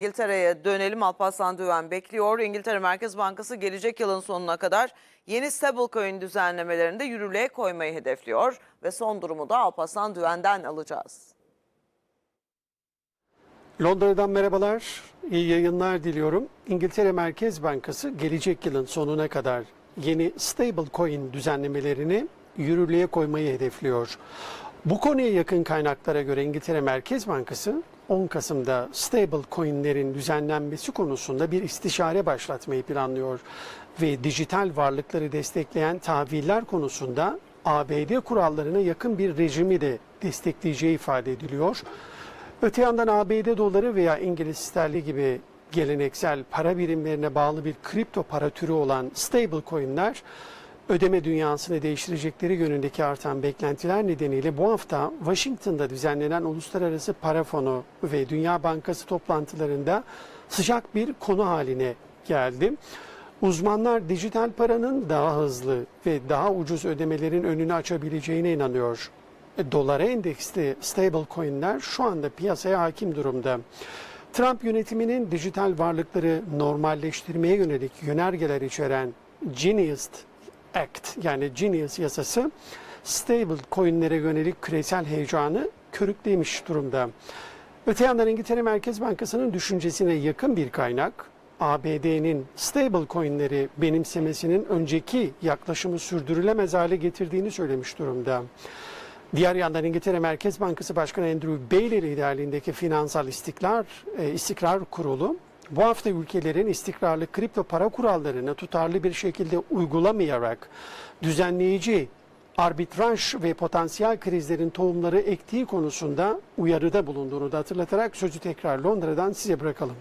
İngiltere'ye dönelim. Alparslan Düven bekliyor. İngiltere Merkez Bankası gelecek yılın sonuna kadar yeni stablecoin düzenlemelerinde yürürlüğe koymayı hedefliyor. Ve son durumu da Alparslan Düven'den alacağız. Londra'dan merhabalar, iyi yayınlar diliyorum. İngiltere Merkez Bankası gelecek yılın sonuna kadar yeni stablecoin düzenlemelerini yürürlüğe koymayı hedefliyor. Bu konuya yakın kaynaklara göre İngiltere Merkez Bankası 10 Kasım'da stablecoin'lerin düzenlenmesi konusunda bir istişare başlatmayı planlıyor ve dijital varlıkları destekleyen tahviller konusunda ABD kurallarına yakın bir rejimi de destekleyeceği ifade ediliyor. Öte yandan ABD doları veya İngiliz sterlini gibi geleneksel para birimlerine bağlı bir kripto para türü olan stablecoin'ler ödeme dünyasını değiştirecekleri yönündeki artan beklentiler nedeniyle bu hafta Washington'da düzenlenen Uluslararası Para Fonu ve Dünya Bankası toplantılarında sıcak bir konu haline geldi. Uzmanlar dijital paranın daha hızlı ve daha ucuz ödemelerin önünü açabileceğine inanıyor. E, Dolara endeksli stable coinler şu anda piyasaya hakim durumda. Trump yönetiminin dijital varlıkları normalleştirmeye yönelik yönergeler içeren Genius Act yani Genius yasası stable coinlere yönelik küresel heyecanı körüklemiş durumda. Öte yandan İngiltere Merkez Bankası'nın düşüncesine yakın bir kaynak ABD'nin stable coinleri benimsemesinin önceki yaklaşımı sürdürülemez hale getirdiğini söylemiş durumda. Diğer yandan İngiltere Merkez Bankası Başkanı Andrew Bailey liderliğindeki Finansal İstikrar, e, İstikrar Kurulu bu hafta ülkelerin istikrarlı kripto para kurallarını tutarlı bir şekilde uygulamayarak düzenleyici arbitraj ve potansiyel krizlerin tohumları ektiği konusunda uyarıda bulunduğunu da hatırlatarak sözü tekrar Londra'dan size bırakalım.